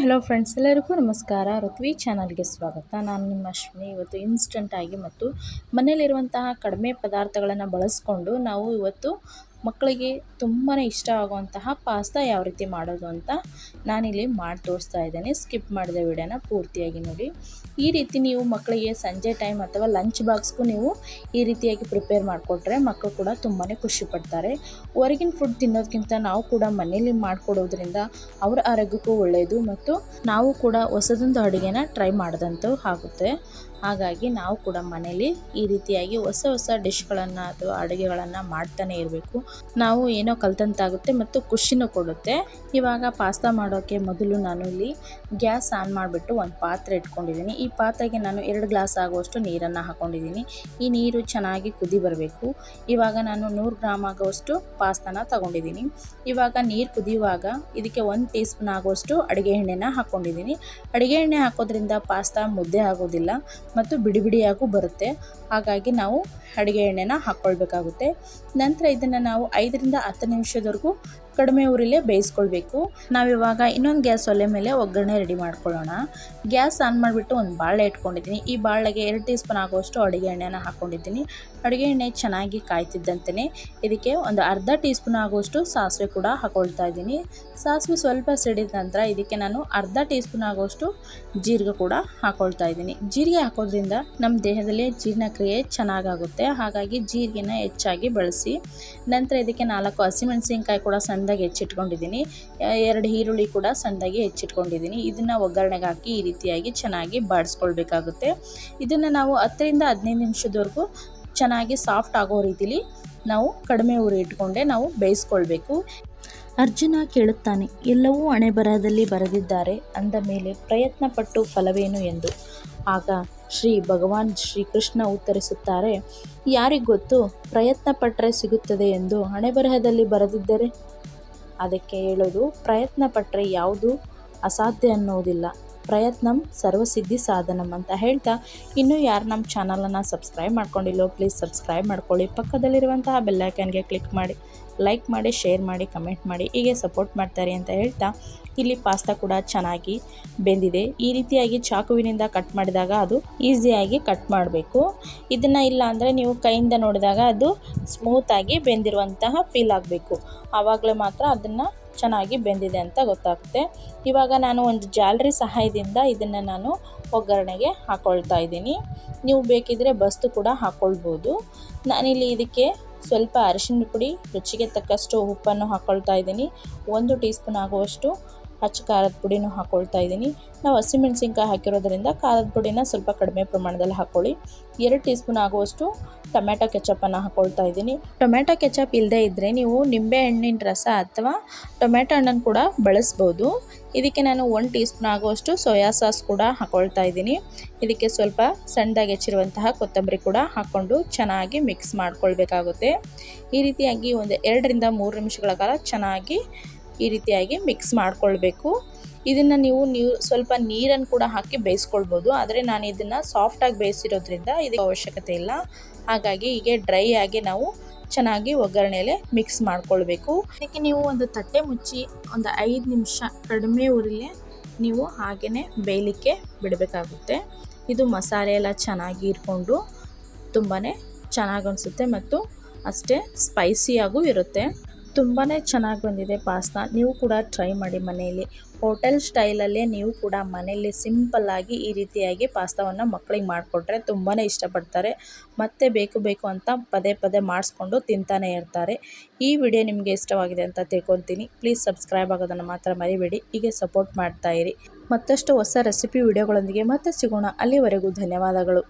Hello friends ಎಲ್ಲರಿಗೂ ನಮಸ್ಕಾರ. ಋತ್ವಿ ಚಾನಲ್ಗೆ ಸ್ವಾಗತ. ನಾನು ನಿಮ್ಮ ಅಶ್ವಿನಿ. ಇವತ್ತು ಇನ್ಸ್ಟಂಟಾಗಿ ಮತ್ತು ಮನೆಯಲ್ಲಿರುವಂತಹ ಕಡಿಮೆ ಪದಾರ್ಥಗಳನ್ನು ಬಳಸ್ಕೊಂಡು ನಾವು ಇವತ್ತು ಮಕ್ಕಳಿಗೆ ತುಂಬಾ ಇಷ್ಟ ಆಗುವಂತಹ ಪಾಸ್ತಾ ಯಾವ ರೀತಿ ಮಾಡೋದು ಅಂತ ನಾನಿಲ್ಲಿ ಮಾಡಿ ತೋರಿಸ್ತಾ ಇದ್ದೇನೆ. ಸ್ಕಿಪ್ ಮಾಡಿದೆ ವಿಡಿಯೋನ ಪೂರ್ತಿಯಾಗಿ ನೋಡಿ. ಈ ರೀತಿ ನೀವು ಮಕ್ಕಳಿಗೆ ಸಂಜೆ ಟೈಮ್ ಅಥವಾ ಲಂಚ್ ಬಾಕ್ಸ್ಗೂ ನೀವು ಈ ರೀತಿಯಾಗಿ ಪ್ರಿಪೇರ್ ಮಾಡಿಕೊಟ್ರೆ ಮಕ್ಕಳು ಕೂಡ ತುಂಬಾ ಖುಷಿ ಪಡ್ತಾರೆ. ಹೊರಗಿನ ಫುಡ್ ತಿನ್ನೋದಕ್ಕಿಂತ ನಾವು ಕೂಡ ಮನೆಯಲ್ಲಿ ಮಾಡಿಕೊಡೋದ್ರಿಂದ ಅವರ ಆರೋಗ್ಯಕ್ಕೂ ಒಳ್ಳೆಯದು ಮತ್ತು ನಾವು ಕೂಡ ಹೊಸದೊಂದು ಅಡುಗೆನ ಟ್ರೈ ಮಾಡಿದಂತೂ ಆಗುತ್ತೆ. ಹಾಗಾಗಿ ನಾವು ಕೂಡ ಮನೇಲಿ ಈ ರೀತಿಯಾಗಿ ಹೊಸ ಹೊಸ ಡಿಶ್ಗಳನ್ನು ಅಥವಾ ಅಡುಗೆಗಳನ್ನು ಮಾಡ್ತಾನೆ ಇರಬೇಕು. ನಾವು ಏನೋ ಕಲ್ತಂತಾಗುತ್ತೆ ಮತ್ತು ಖುಷಿನೂ ಕೊಡುತ್ತೆ. ಇವಾಗ ಪಾಸ್ತಾ ಮಾಡೋಕ್ಕೆ ಮೊದಲು ನಾನು ಇಲ್ಲಿ ಗ್ಯಾಸ್ ಆನ್ ಮಾಡಿಬಿಟ್ಟು ಒಂದು ಪಾತ್ರೆ ಇಟ್ಕೊಂಡಿದ್ದೀನಿ. ಈ ಪಾತ್ರೆಗೆ ನಾನು ಎರಡು ಗ್ಲಾಸ್ ಆಗುವಷ್ಟು ನೀರನ್ನು ಹಾಕ್ಕೊಂಡಿದ್ದೀನಿ ಈ ನೀರು ಚೆನ್ನಾಗಿ ಕುದಿ ಬರಬೇಕು. ಇವಾಗ ನಾನು ನೂರು ಗ್ರಾಮ್ ಆಗುವಷ್ಟು ಪಾಸ್ತಾನ ತಗೊಂಡಿದ್ದೀನಿ. ಇವಾಗ ನೀರು ಕುದಿಯುವಾಗ ಇದಕ್ಕೆ ಒಂದು ಟೀ ಸ್ಪೂನ್ ಆಗುವಷ್ಟು ಅಡುಗೆ ಎಣ್ಣೆನ ಹಾಕ್ಕೊಂಡಿದ್ದೀನಿ ಅಡುಗೆ ಎಣ್ಣೆ ಹಾಕೋದ್ರಿಂದ ಪಾಸ್ತಾ ಮುದ್ದೆ ಆಗೋದಿಲ್ಲ ಮತ್ತು ಬಿಡಿ ಬಿಡಿಯಾಗೂ ಬರುತ್ತೆ. ಹಾಗಾಗಿ ನಾವು ಅಡುಗೆ ಎಣ್ಣೆನ ಹಾಕ್ಕೊಳ್ಬೇಕಾಗುತ್ತೆ. ನಂತರ ಇದನ್ನು ನಾವು ಐದರಿಂದ ಹತ್ತು ನಿಮಿಷದವರೆಗೂ ಕಡಿಮೆ ಊರಿಲೇ ಬೇಯಿಸ್ಕೊಳ್ಬೇಕು. ನಾವಿವಾಗ ಇನ್ನೊಂದು ಗ್ಯಾಸ್ ಒಲೆ ಮೇಲೆ ಒಗ್ಗರಣೆ ರೆಡಿ ಮಾಡ್ಕೊಳ್ಳೋಣ. ಗ್ಯಾಸ್ ಆನ್ ಮಾಡಿಬಿಟ್ಟು ಒಂದು ಬಾಳೆ ಇಟ್ಕೊಂಡಿದ್ದೀನಿ. ಈ ಬಾಳೆಗೆ ಎರಡು ಟೀ ಸ್ಪೂನ್ ಆಗುವಷ್ಟು ಅಡುಗೆ ಎಣ್ಣೆನ ಹಾಕ್ಕೊಂಡಿದ್ದೀನಿ ಅಡುಗೆ ಎಣ್ಣೆ ಚೆನ್ನಾಗಿ ಕಾಯ್ತಿದ್ದಂತೆಯೇ ಇದಕ್ಕೆ ಒಂದು ಅರ್ಧ ಟೀ ಸ್ಪೂನ್ ಆಗುವಷ್ಟು ಸಾಸಿವೆ ಕೂಡ ಹಾಕೊಳ್ತಾ ಇದ್ದೀನಿ. ಸಾಸಿವೆ ಸ್ವಲ್ಪ ಸಿಡಿದ ನಂತರ ಇದಕ್ಕೆ ನಾನು ಅರ್ಧ ಟೀ ಸ್ಪೂನ್ ಆಗುವಷ್ಟು ಜೀರಿಗೆ ಕೂಡ ಹಾಕ್ಕೊಳ್ತಾ ಇದ್ದೀನಿ. ಜೀರಿಗೆ ಹಾಕೋದ್ರಿಂದ ನಮ್ಮ ದೇಹದಲ್ಲಿ ಜೀರ್ಣಕ್ರಿಯೆ ಚೆನ್ನಾಗಾಗುತ್ತೆ. ಹಾಗಾಗಿ ಜೀರಿಗೆನ ಹೆಚ್ಚಾಗಿ ಬಳಸಿ. ನಂತರ ಇದಕ್ಕೆ ನಾಲ್ಕು ಹಸಿಮೆಣಸಿನ್ಕಾಯಿ ಕೂಡ ಸಣ್ಣದಾಗಿ ಹೆಚ್ಚಿಟ್ಕೊಂಡಿದ್ದೀನಿ. ಎರಡು ಈರುಳ್ಳಿ ಕೂಡ ಸಣ್ಣದಾಗಿ ಹೆಚ್ಚಿಟ್ಕೊಂಡಿದ್ದೀನಿ. ಇದನ್ನು ಒಗ್ಗರಣೆಗೆ ಹಾಕಿ ಈ ರೀತಿಯಾಗಿ ಚೆನ್ನಾಗಿ ಬಾಡಿಸ್ಕೊಳ್ಬೇಕಾಗುತ್ತೆ. ಇದನ್ನು ನಾವು ಹತ್ತರಿಂದ ಹದಿನೈದು ನಿಮಿಷದವರೆಗೂ ಚೆನ್ನಾಗಿ ಸಾಫ್ಟ್ ಆಗೋ ರೀತಿಲಿ ನಾವು ಕಡಿಮೆ ಉರಿ ಇಟ್ಕೊಂಡೆ ನಾವು ಬೇಯಿಸ್ಕೊಳ್ಬೇಕು. ಅರ್ಜುನ ಕೇಳುತ್ತಾನೆ, ಎಲ್ಲವೂ ಹಣೆಬರಹದಲ್ಲಿ ಬರೆದಿದ್ದಾರೆ, ಅಂದ ಮೇಲೆ ಪ್ರಯತ್ನ ಪಟ್ಟು ಫಲವೇನು ಎಂದು. ಆಗ ಶ್ರೀ ಭಗವಾನ್ ಶ್ರೀಕೃಷ್ಣ ಉತ್ತರಿಸುತ್ತಾರೆ ಯಾರಿಗೊತ್ತು ಪ್ರಯತ್ನ ಪಟ್ಟರೆ ಸಿಗುತ್ತದೆ ಎಂದು ಹಣೆಬರಹದಲ್ಲಿ ಬರೆದಿದ್ದರೆ? ಅದಕ್ಕೆ ಹೇಳೋದು ಪ್ರಯತ್ನ ಪಟ್ಟರೆ ಯಾವುದು ಅಸಾಧ್ಯ ಅನ್ನೋದಿಲ್ಲ. ಪ್ರಯತ್ನಂ, ಸರ್ವಸಿದ್ಧಿ ಸಾಧನಂ ಅಂತ ಹೇಳ್ತಾ ಇನ್ನೂ ಯಾರು ನಮ್ಮ ಚಾನಲನ್ನು ಸಬ್ಸ್ಕ್ರೈಬ್ ಮಾಡ್ಕೊಂಡಿಲ್ಲೋ ಪ್ಲೀಸ್ ಸಬ್ಸ್ಕ್ರೈಬ್ ಮಾಡ್ಕೊಳ್ಳಿ. ಪಕ್ಕದಲ್ಲಿರುವಂತಹ ಬೆಲ್ಲೈಕನ್ಗೆ ಕ್ಲಿಕ್ ಮಾಡಿ ಲೈಕ್ ಮಾಡಿ ಶೇರ್ ಮಾಡಿ ಕಮೆಂಟ್ ಮಾಡಿ, ಹೀಗೆ ಸಪೋರ್ಟ್ ಮಾಡ್ತಾರೆ ಅಂತ ಹೇಳ್ತಾ ಇಲ್ಲಿ ಪಾಸ್ತಾ ಕೂಡ ಚೆನ್ನಾಗಿ ಬೆಂದಿದೆ. ಈ ರೀತಿಯಾಗಿ ಚಾಕುವಿನಿಂದ ಕಟ್ ಮಾಡಿದಾಗ ಅದು ಈಸಿಯಾಗಿ ಕಟ್ ಮಾಡಬೇಕು. ಇದನ್ನು ಇಲ್ಲ ಅಂದರೆ ನೀವು ಕೈಯಿಂದ ನೋಡಿದಾಗ ಅದು ಸ್ಮೂತಾಗಿ ಬೆಂದಿರುವಂತಹ ಫೀಲ್ ಆಗಬೇಕು. ಆವಾಗಲೇ ಮಾತ್ರ ಅದನ್ನು ಚೆನ್ನಾಗಿ ಬೆಂದಿದೆ ಅಂತ ಗೊತ್ತಾಗುತ್ತೆ. ಇವಾಗ ನಾನು ಒಂದು ಜಾಲರಿ ಸಹಾಯದಿಂದ ಇದನ್ನು ನಾನು ಒಗ್ಗರಣೆಗೆ ಹಾಕ್ಕೊಳ್ತಾ ಇದ್ದೀನಿ. ನೀವು ಬೇಕಿದ್ದರೆ ಬಸ್ತು ಕೂಡ ಹಾಕ್ಕೊಳ್ಬೋದು ನಾನಿಲ್ಲಿ ಇದಕ್ಕೆ ಸ್ವಲ್ಪ ಅರಿಶಿನ ಪುಡಿ, ರುಚಿಗೆ ತಕ್ಕಷ್ಟು ಉಪ್ಪನ್ನು ಹಾಕ್ಕೊಳ್ತಾ ಇದ್ದೀನಿ. ಒಂದು ಟೀ ಸ್ಪೂನ್ ಆಗುವಷ್ಟು ಅಚ್ಚ ಖಾರದ ಪುಡಿನೂ ಹಾಕ್ಕೊಳ್ತಾ ಇದ್ದೀನಿ. ನಾವು ಹಸಿಮೆಣಸಿನ್ಕಾಯಿ ಹಾಕಿರೋದ್ರಿಂದ ಖಾರದ ಪುಡಿನ ಸ್ವಲ್ಪ ಕಡಿಮೆ ಪ್ರಮಾಣದಲ್ಲಿ ಹಾಕ್ಕೊಳ್ಳಿ ಎರಡು ಟೀ ಸ್ಪೂನ್ ಆಗುವಷ್ಟು ಟೊಮ್ಯಾಟೊ ಕೆಚಪನ್ನು ಹಾಕ್ಕೊಳ್ತಾ ಇದ್ದೀನಿ. ಟೊಮ್ಯಾಟೊ ಕೆಚಪ್ ಇಲ್ಲದೇ ಇದ್ದರೆ ನೀವು ನಿಂಬೆ ಹಣ್ಣಿನ ರಸ ಅಥವಾ ಟೊಮ್ಯಾಟೊ ಹಣ್ಣನ್ನು ಕೂಡ ಬಳಸ್ಬೋದು. ಇದಕ್ಕೆ ನಾನು ಒನ್ ಟೀ ಸ್ಪೂನ್ ಆಗುವಷ್ಟು ಸೋಯಾ ಸಾಸ್ ಕೂಡ ಹಾಕ್ಕೊಳ್ತಾ ಇದ್ದೀನಿ. ಇದಕ್ಕೆ ಸ್ವಲ್ಪ ಸಣ್ಣದಾಗಿ ಹೆಚ್ಚಿರುವಂತಹ ಕೊತ್ತಂಬರಿ ಕೂಡ ಹಾಕ್ಕೊಂಡು ಚೆನ್ನಾಗಿ ಮಿಕ್ಸ್ ಮಾಡ್ಕೊಳ್ಬೇಕಾಗುತ್ತೆ. ಈ ರೀತಿಯಾಗಿ ಒಂದು ಎರಡರಿಂದ ಮೂರು ನಿಮಿಷಗಳ ಕಾಲ ಚೆನ್ನಾಗಿ ಈ ರೀತಿಯಾಗಿ ಮಿಕ್ಸ್ ಮಾಡ್ಕೊಳ್ಬೇಕು. ಇದನ್ನು ನೀವು ನೀವು ಸ್ವಲ್ಪ ನೀರನ್ನು ಕೂಡ ಹಾಕಿ ಬೇಯಿಸ್ಕೊಳ್ಬೋದು. ಆದರೆ ನಾನು ಇದನ್ನು ಸಾಫ್ಟಾಗಿ ಬೇಯಿಸಿರೋದ್ರಿಂದ ಇದಕ್ಕೆ ಅವಶ್ಯಕತೆ ಇಲ್ಲ. ಹಾಗಾಗಿ ಹೀಗೆ ಡ್ರೈ ಆಗಿ ನಾವು ಚೆನ್ನಾಗಿ ಒಗ್ಗರಣೆಯಲ್ಲೇ ಮಿಕ್ಸ್ ಮಾಡ್ಕೊಳ್ಬೇಕು. ಇದಕ್ಕೆ ನೀವು ಒಂದು ತಟ್ಟೆ ಮುಚ್ಚಿ ಒಂದು ಐದು ನಿಮಿಷ ಕಡಿಮೆ ಉರಿಲೆ ನೀವು ಹಾಗೆಯೇ ಬೇಯಲಿಕ್ಕೆ ಬಿಡಬೇಕಾಗುತ್ತೆ. ಇದು ಮಸಾಲೆ ಎಲ್ಲ ಚೆನ್ನಾಗಿ ಇರ್ಕೊಂಡು ತುಂಬಾ ಚೆನ್ನಾಗಿ ಅನಿಸುತ್ತೆ ಮತ್ತು ಅಷ್ಟೇ ಸ್ಪೈಸಿಯಾಗೂ ಇರುತ್ತೆ. ತುಂಬಾ ಚೆನ್ನಾಗಿ ಬಂದಿದೆ ಪಾಸ್ತಾ. ನೀವು ಕೂಡ ಟ್ರೈ ಮಾಡಿ ಮನೆಯಲ್ಲಿ. ಹೋಟೆಲ್ ಸ್ಟೈಲಲ್ಲೇ ನೀವು ಕೂಡ ಮನೆಯಲ್ಲಿ ಸಿಂಪಲ್ಲಾಗಿ ಈ ರೀತಿಯಾಗಿ ಪಾಸ್ತಾವನ್ನು ಮಕ್ಕಳಿಗೆ ಮಾಡಿಕೊಟ್ರೆ ತುಂಬಾ ಇಷ್ಟಪಡ್ತಾರೆ. ಮತ್ತೆ ಬೇಕು ಬೇಕು ಅಂತ ಪದೇ ಪದೇ ಮಾಡಿಸ್ಕೊಂಡು ತಿಂತಾನೆ ಇರ್ತಾರೆ. ಈ ವಿಡಿಯೋ ನಿಮಗೆ ಇಷ್ಟವಾಗಿದೆ ಅಂತ ತಿಳ್ಕೊತೀನಿ. ಪ್ಲೀಸ್ ಸಬ್ಸ್ಕ್ರೈಬ್ ಆಗೋದನ್ನು ಮಾತ್ರ ಮರಿಬೇಡಿ. ಹೀಗೆ ಸಪೋರ್ಟ್ ಮಾಡ್ತಾಯಿರಿ ಮತ್ತಷ್ಟು ಹೊಸ ರೆಸಿಪಿ ವಿಡಿಯೋಗಳೊಂದಿಗೆ ಮತ್ತೆ ಸಿಗೋಣ. ಅಲ್ಲಿವರೆಗೂ ಧನ್ಯವಾದಗಳು.